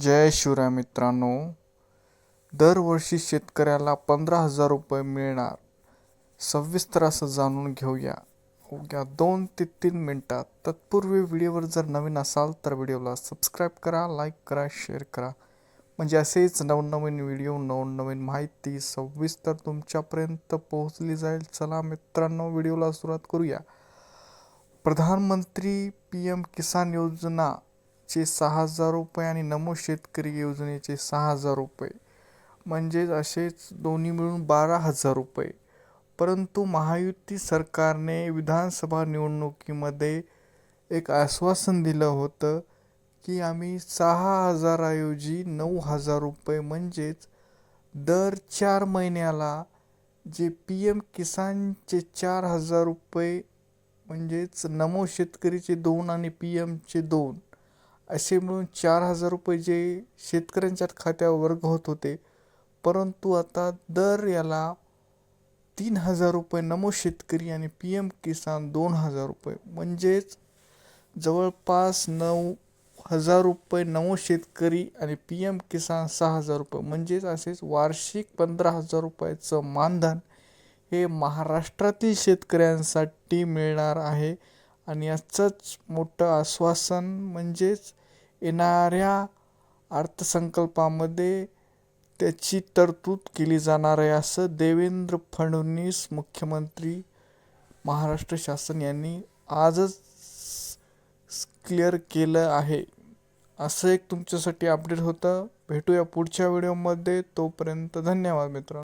जय शिवराय मित्रांनो. दरवर्षी शेतकऱ्याला पंधरा हजार रुपये मिळणार. सविस्तर असं जाणून घेऊया. उद्या दोन ते तीन मिनटात. तत्पूर्वी व्हिडिओवर जर नवीन असाल तर व्हिडिओला सबस्क्राईब करा लाईक करा शेअर करा. म्हणजे असेच नवनवीन व्हिडिओ नवनवीन माहिती सविस्तर तुमच्यापर्यंत पोहोचली जाईल. चला मित्रांनो व्हिडिओला सुरुवात करूया. प्रधानमंत्री पी एम किसान योजना चे सहा हजार रुपये आणि नमो शेतकरी योजनेचे सहा हजार रुपये. म्हणजेच असेच दोन्ही मिळून बारा हजार रुपये. परंतु महायुती सरकारने विधानसभा निवडणुकीमध्ये एक आश्वासन दिलं होतं की आम्ही सहा हजाराऐवजी नऊ हजार रुपये म्हणजेच दर चार महिन्याला जे पी एम किसानचे चार हजार रुपये म्हणजेच नमो शेतकरीचे दोन आणि पी एमचे दोन असे मिळून चार हजार रुपये जे शेतकऱ्यांच्या खात्यावर वर्ग होत होते. परंतु आता दर याला तीन हजार रुपये नमो शेतकरी आणि पी एम किसान दोन हजार रुपये. म्हणजेच जवळपास नऊ हजार रुपये नमो शेतकरी आणि पी एम किसान सहा हजार रुपये. म्हणजेच असेच वार्षिक पंधरा हजार रुपयाचं मानधन हे महाराष्ट्रातील शेतकऱ्यांसाठी मिळणार आहे. आणि याचंच मोठं आश्वासन म्हणजेच येणाऱ्या अर्थसंकल्पामध्ये त्याची तरतूद केली जाणार आहे असं देवेंद्र फडणवीस मुख्यमंत्री महाराष्ट्र शासन यांनी आजच क्लिअर केलं आहे. असं एक तुमच्यासाठी अपडेट होतं. भेटूया पुढच्या व्हिडिओमध्ये. तोपर्यंत धन्यवाद मित्रांनो.